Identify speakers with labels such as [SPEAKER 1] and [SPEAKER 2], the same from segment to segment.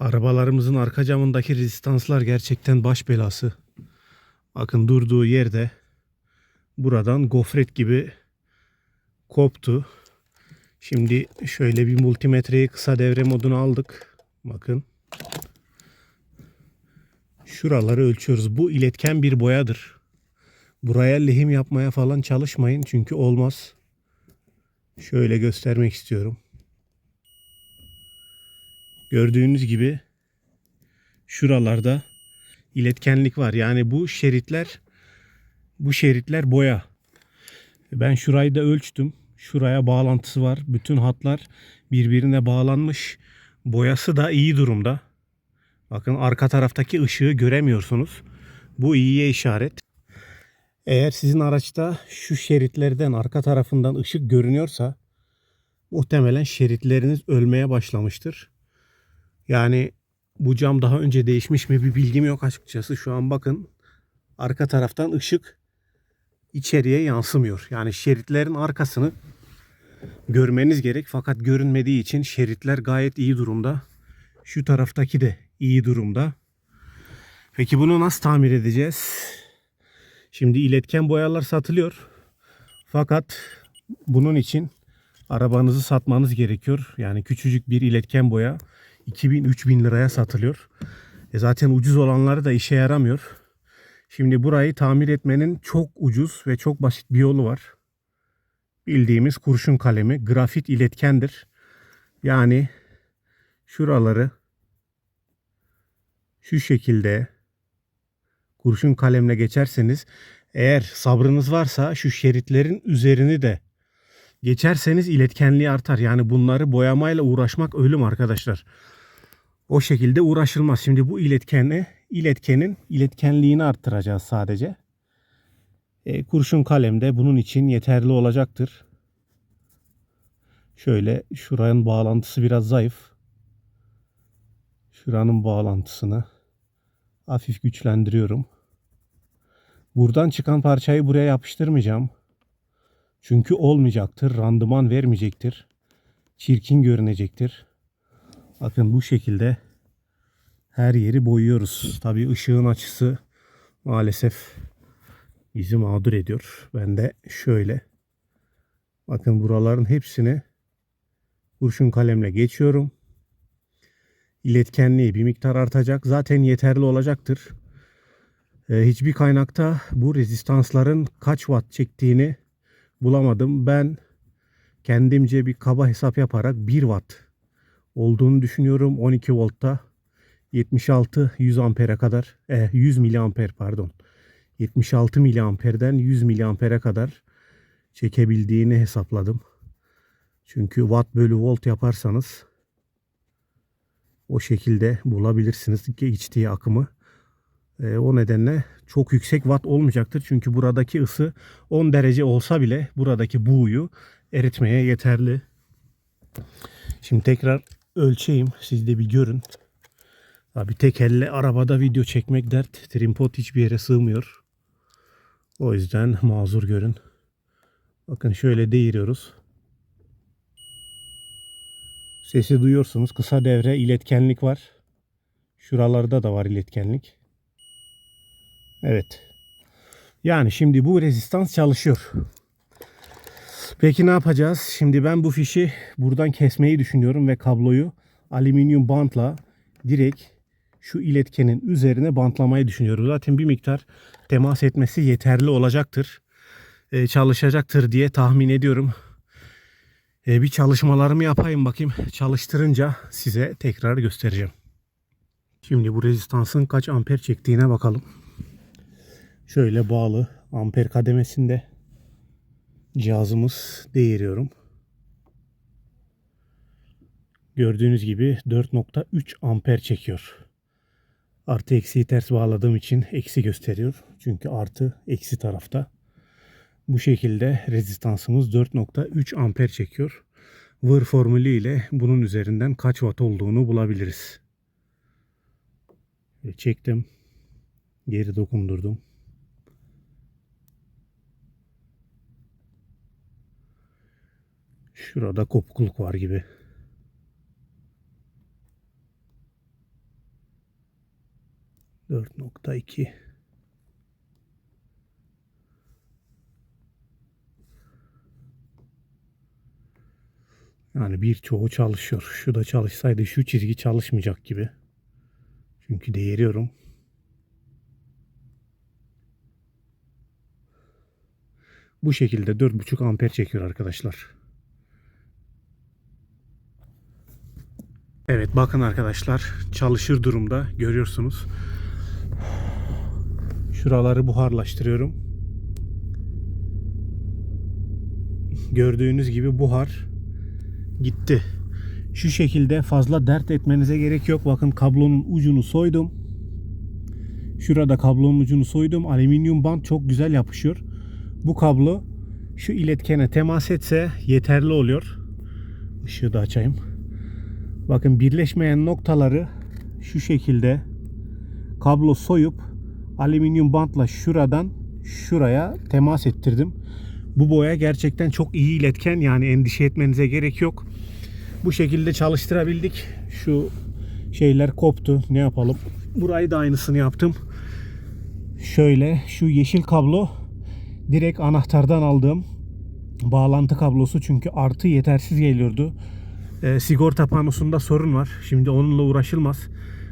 [SPEAKER 1] Arabalarımızın arka camındaki rezistanslar gerçekten baş belası. Bakın durduğu yerde buradan gofret gibi koptu. Şimdi şöyle bir multimetreyi kısa devre moduna aldık. Bakın. Şuraları ölçüyoruz. Bu iletken bir boyadır. Buraya lehim yapmaya falan çalışmayın çünkü olmaz. Şöyle göstermek istiyorum. Gördüğünüz gibi şuralarda iletkenlik var. Yani bu şeritler bu şeritler boya. Ben şurayı da ölçtüm. Şuraya bağlantısı var. Bütün hatlar birbirine bağlanmış. Boyası da iyi durumda. Bakın arka taraftaki ışığı göremiyorsunuz. Bu iyiye işaret. Eğer sizin araçta şu şeritlerden arka tarafından ışık görünüyorsa muhtemelen şeritleriniz ölmeye başlamıştır. Yani bu cam daha önce değişmiş mi bir bilgim yok açıkçası. Şu an bakın arka taraftan ışık içeriye yansımıyor. Yani şeritlerin arkasını görmeniz gerek fakat görünmediği için şeritler gayet iyi durumda. Şu taraftaki de iyi durumda. Peki bunu nasıl tamir edeceğiz? Şimdi iletken boyalar satılıyor. Fakat bunun için arabanızı satmanız gerekiyor. Yani küçücük bir iletken boya 2000-3000 liraya satılıyor. E zaten ucuz olanları da işe yaramıyor. Şimdi burayı tamir etmenin çok ucuz ve çok basit bir yolu var. Bildiğimiz kurşun kalemi grafit iletkendir. Yani şuraları şu şekilde kurşun kalemle geçerseniz eğer sabrınız varsa şu şeritlerin üzerini de geçerseniz iletkenliği artar. Yani bunları boyamayla uğraşmak ölüm arkadaşlar. O şekilde uğraşılmaz. Şimdi bu iletkeni, iletkenin iletkenliğini arttıracağız sadece. E, kurşun kalem de bunun için yeterli olacaktır. Şöyle şuranın bağlantısı biraz zayıf. Şuranın bağlantısını hafif güçlendiriyorum. Buradan çıkan parçayı buraya yapıştırmayacağım. Çünkü olmayacaktır, randıman vermeyecektir. Çirkin görünecektir. Bakın bu şekilde her yeri boyuyoruz. Tabii ışığın açısı maalesef bizi mağdur ediyor. Ben de şöyle bakın buraların hepsini kurşun kalemle geçiyorum. İletkenliği bir miktar artacak. Zaten yeterli olacaktır. Ee, hiçbir kaynakta bu rezistansların kaç watt çektiğini bulamadım. Ben kendimce bir kaba hesap yaparak 1 watt olduğunu düşünüyorum. 12 voltta 76 100 ampere kadar eh, 100 miliamper pardon 76 miliamperden 100 miliampere kadar çekebildiğini hesapladım. Çünkü watt bölü volt yaparsanız o şekilde bulabilirsiniz geçtiği akımı. E, o nedenle çok yüksek watt olmayacaktır. Çünkü buradaki ısı 10 derece olsa bile buradaki buğuyu eritmeye yeterli. Şimdi tekrar ölçeyim. Siz de bir görün. Abi tek elle arabada video çekmek dert. Tripod hiçbir yere sığmıyor. O yüzden mazur görün. Bakın şöyle değiriyoruz. Sesi duyuyorsunuz. Kısa devre iletkenlik var. Şuralarda da var iletkenlik. Evet. Yani şimdi bu rezistans çalışıyor. Peki ne yapacağız? Şimdi ben bu fişi buradan kesmeyi düşünüyorum ve kabloyu alüminyum bantla direkt şu iletkenin üzerine bantlamayı düşünüyorum. Zaten bir miktar temas etmesi yeterli olacaktır. Ee, çalışacaktır diye tahmin ediyorum. Ee, bir çalışmalarımı yapayım bakayım. Çalıştırınca size tekrar göstereceğim. Şimdi bu rezistansın kaç amper çektiğine bakalım. Şöyle bağlı amper kademesinde cihazımız değiriyorum. Gördüğünüz gibi 4.3 amper çekiyor. Artı eksiği ters bağladığım için eksi gösteriyor. Çünkü artı eksi tarafta. Bu şekilde rezistansımız 4.3 amper çekiyor. Vır formülü ile bunun üzerinden kaç watt olduğunu bulabiliriz. Çektim. Geri dokundurdum. Şurada kopukluk var gibi. 4.2 Yani birçoğu çalışıyor. Şu da çalışsaydı şu çizgi çalışmayacak gibi. Çünkü değeriyorum. Bu şekilde 4.5 amper çekiyor arkadaşlar. Evet bakın arkadaşlar çalışır durumda görüyorsunuz. Şuraları buharlaştırıyorum. Gördüğünüz gibi buhar gitti. Şu şekilde fazla dert etmenize gerek yok. Bakın kablonun ucunu soydum. Şurada kablonun ucunu soydum. Alüminyum bant çok güzel yapışıyor. Bu kablo şu iletkene temas etse yeterli oluyor. Işığı da açayım. Bakın birleşmeyen noktaları şu şekilde kablo soyup alüminyum bantla şuradan şuraya temas ettirdim. Bu boya gerçekten çok iyi iletken yani endişe etmenize gerek yok. Bu şekilde çalıştırabildik. Şu şeyler koptu. Ne yapalım? Burayı da aynısını yaptım. Şöyle şu yeşil kablo direkt anahtardan aldığım bağlantı kablosu çünkü artı yetersiz geliyordu. E, sigorta panosunda sorun var. Şimdi onunla uğraşılmaz.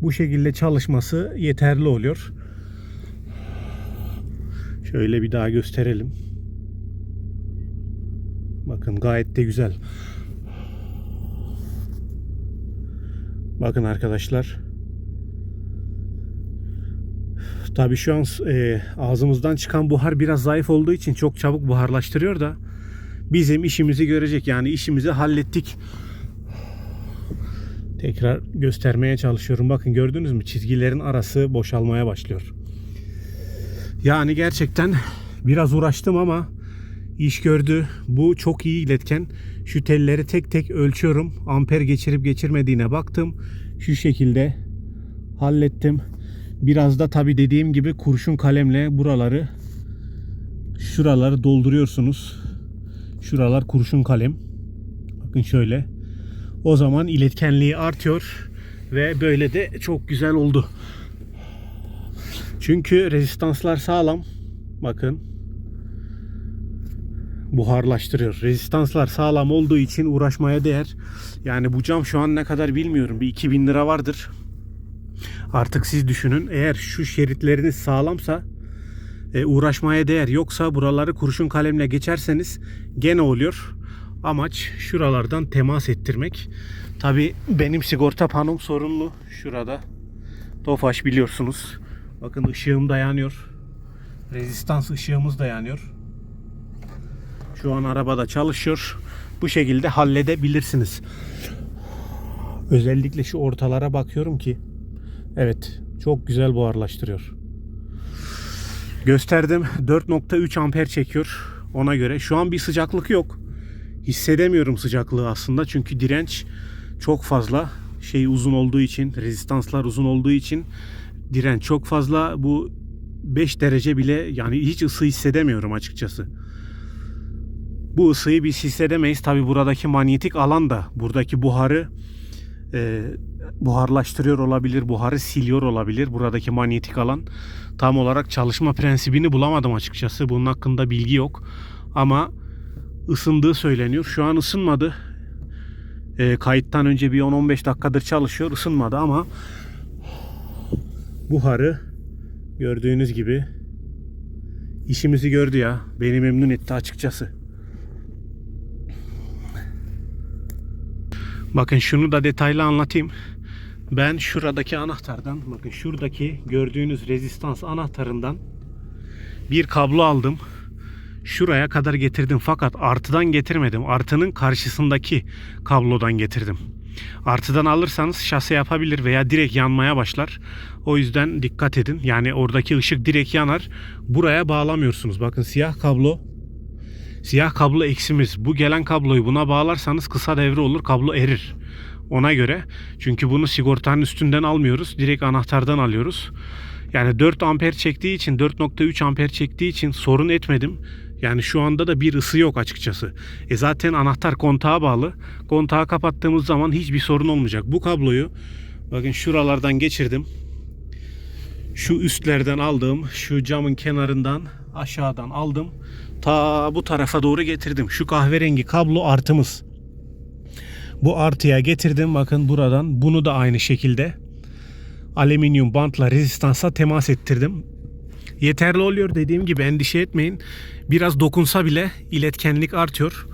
[SPEAKER 1] Bu şekilde çalışması yeterli oluyor. Şöyle bir daha gösterelim. Bakın gayet de güzel. Bakın arkadaşlar. Tabii şu an e, ağzımızdan çıkan buhar biraz zayıf olduğu için çok çabuk buharlaştırıyor da bizim işimizi görecek. Yani işimizi hallettik. Tekrar göstermeye çalışıyorum. Bakın gördünüz mü? Çizgilerin arası boşalmaya başlıyor. Yani gerçekten biraz uğraştım ama iş gördü. Bu çok iyi iletken. Şu telleri tek tek ölçüyorum. Amper geçirip geçirmediğine baktım. Şu şekilde hallettim. Biraz da tabi dediğim gibi kurşun kalemle buraları şuraları dolduruyorsunuz. Şuralar kurşun kalem. Bakın şöyle. O zaman iletkenliği artıyor ve böyle de çok güzel oldu. Çünkü rezistanslar sağlam. Bakın. Buharlaştırıyor. Rezistanslar sağlam olduğu için uğraşmaya değer. Yani bu cam şu an ne kadar bilmiyorum. Bir 2000 lira vardır. Artık siz düşünün. Eğer şu şeritleriniz sağlamsa e, uğraşmaya değer. Yoksa buraları kurşun kalemle geçerseniz gene oluyor. Amaç şuralardan temas ettirmek. Tabi benim sigorta panom sorunlu. Şurada. Tofaş biliyorsunuz. Bakın ışığım dayanıyor. Rezistans ışığımız dayanıyor. Şu an arabada çalışıyor. Bu şekilde halledebilirsiniz. Özellikle şu ortalara bakıyorum ki evet çok güzel buharlaştırıyor. Gösterdim 4.3 amper çekiyor ona göre. Şu an bir sıcaklık yok. Hissedemiyorum sıcaklığı aslında çünkü direnç çok fazla. Şey uzun olduğu için, rezistanslar uzun olduğu için direnç çok fazla. Bu 5 derece bile yani hiç ısı hissedemiyorum açıkçası. Bu ısıyı biz hissedemeyiz. Tabi buradaki manyetik alan da buradaki buharı e, buharlaştırıyor olabilir, buharı siliyor olabilir. Buradaki manyetik alan tam olarak çalışma prensibini bulamadım açıkçası. Bunun hakkında bilgi yok. Ama ısındığı söyleniyor. Şu an ısınmadı. E, kayıttan önce bir 10-15 dakikadır çalışıyor. Isınmadı ama buharı gördüğünüz gibi işimizi gördü ya. Beni memnun etti açıkçası. Bakın şunu da detaylı anlatayım. Ben şuradaki anahtardan bakın şuradaki gördüğünüz rezistans anahtarından bir kablo aldım. Şuraya kadar getirdim fakat artıdan getirmedim. Artının karşısındaki kablodan getirdim. Artıdan alırsanız şase yapabilir veya direkt yanmaya başlar. O yüzden dikkat edin. Yani oradaki ışık direkt yanar. Buraya bağlamıyorsunuz. Bakın siyah kablo Siyah kablo eksimiz. Bu gelen kabloyu buna bağlarsanız kısa devre olur. Kablo erir. Ona göre. Çünkü bunu sigortanın üstünden almıyoruz. Direkt anahtardan alıyoruz. Yani 4 amper çektiği için 4.3 amper çektiği için sorun etmedim. Yani şu anda da bir ısı yok açıkçası. E zaten anahtar kontağa bağlı. Kontağı kapattığımız zaman hiçbir sorun olmayacak. Bu kabloyu bakın şuralardan geçirdim. Şu üstlerden aldığım, şu camın kenarından aşağıdan aldım. Ta bu tarafa doğru getirdim. Şu kahverengi kablo artımız. Bu artıya getirdim. Bakın buradan bunu da aynı şekilde alüminyum bantla rezistansa temas ettirdim. Yeterli oluyor dediğim gibi endişe etmeyin. Biraz dokunsa bile iletkenlik artıyor.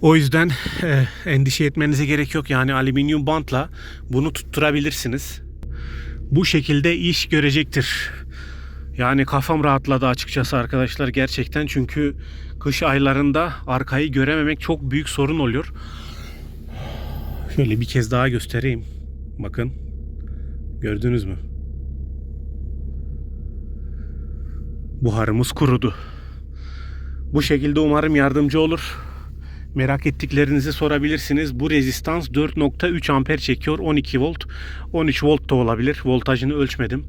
[SPEAKER 1] O yüzden e, endişe etmenize gerek yok. Yani alüminyum bantla bunu tutturabilirsiniz. Bu şekilde iş görecektir. Yani kafam rahatladı açıkçası arkadaşlar gerçekten çünkü kış aylarında arkayı görememek çok büyük sorun oluyor. Şöyle bir kez daha göstereyim. Bakın. Gördünüz mü? Buharımız kurudu. Bu şekilde umarım yardımcı olur. Merak ettiklerinizi sorabilirsiniz. Bu rezistans 4.3 amper çekiyor. 12 volt. 13 volt da olabilir. Voltajını ölçmedim.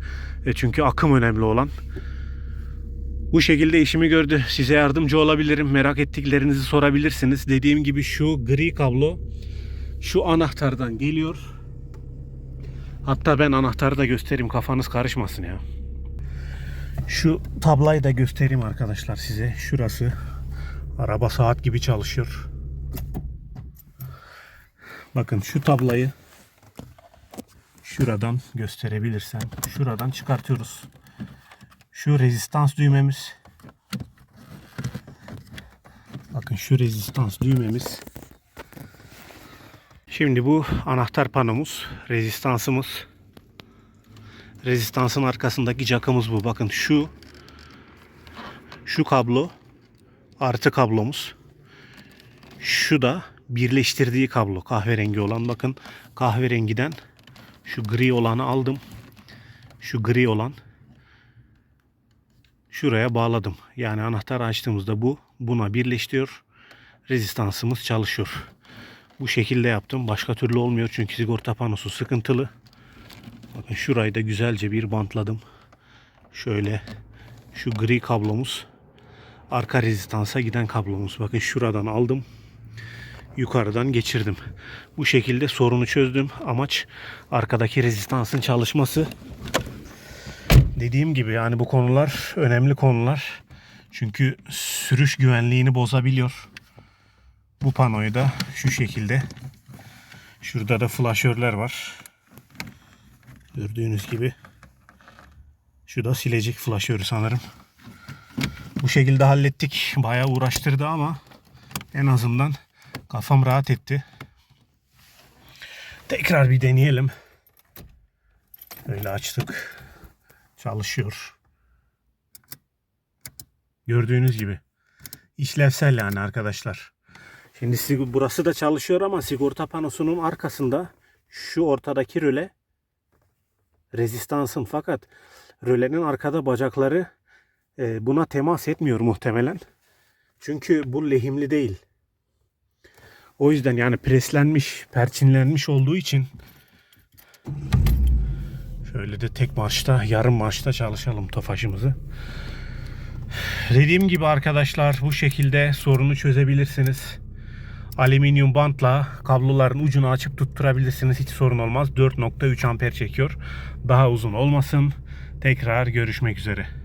[SPEAKER 1] E çünkü akım önemli olan. Bu şekilde işimi gördü. Size yardımcı olabilirim. Merak ettiklerinizi sorabilirsiniz. Dediğim gibi şu gri kablo şu anahtardan geliyor. Hatta ben anahtarı da göstereyim kafanız karışmasın ya. Şu tablayı da göstereyim arkadaşlar size. Şurası. Araba saat gibi çalışıyor. Bakın şu tablayı şuradan gösterebilirsem şuradan çıkartıyoruz. Şu rezistans düğmemiz. Bakın şu rezistans düğmemiz. Şimdi bu anahtar panomuz, rezistansımız. Rezistansın arkasındaki jackımız bu. Bakın şu şu kablo artı kablomuz. Şu da birleştirdiği kablo kahverengi olan. Bakın kahverengiden şu gri olanı aldım. Şu gri olan şuraya bağladım. Yani anahtar açtığımızda bu buna birleştiriyor. Rezistansımız çalışıyor. Bu şekilde yaptım. Başka türlü olmuyor çünkü sigorta panosu sıkıntılı. Bakın şurayı da güzelce bir bantladım. Şöyle şu gri kablomuz arka rezistansa giden kablomuz. Bakın şuradan aldım. Yukarıdan geçirdim. Bu şekilde sorunu çözdüm. Amaç arkadaki rezistansın çalışması. Dediğim gibi yani bu konular önemli konular. Çünkü sürüş güvenliğini bozabiliyor. Bu panoyu da şu şekilde şurada da flaşörler var. Gördüğünüz gibi şu da silecek flaşörü sanırım. Bu şekilde hallettik. Bayağı uğraştırdı ama en azından kafam rahat etti. Tekrar bir deneyelim. Öyle açtık. Çalışıyor. Gördüğünüz gibi. İşlevsel yani arkadaşlar. Şimdi burası da çalışıyor ama sigorta panosunun arkasında şu ortadaki röle rezistansın fakat rölenin arkada bacakları e, buna temas etmiyor muhtemelen. Çünkü bu lehimli değil. O yüzden yani preslenmiş, perçinlenmiş olduğu için şöyle de tek marşta, yarım marşta çalışalım tofaşımızı. Dediğim gibi arkadaşlar bu şekilde sorunu çözebilirsiniz. Alüminyum bantla kabloların ucunu açıp tutturabilirsiniz. Hiç sorun olmaz. 4.3 amper çekiyor. Daha uzun olmasın. Tekrar görüşmek üzere.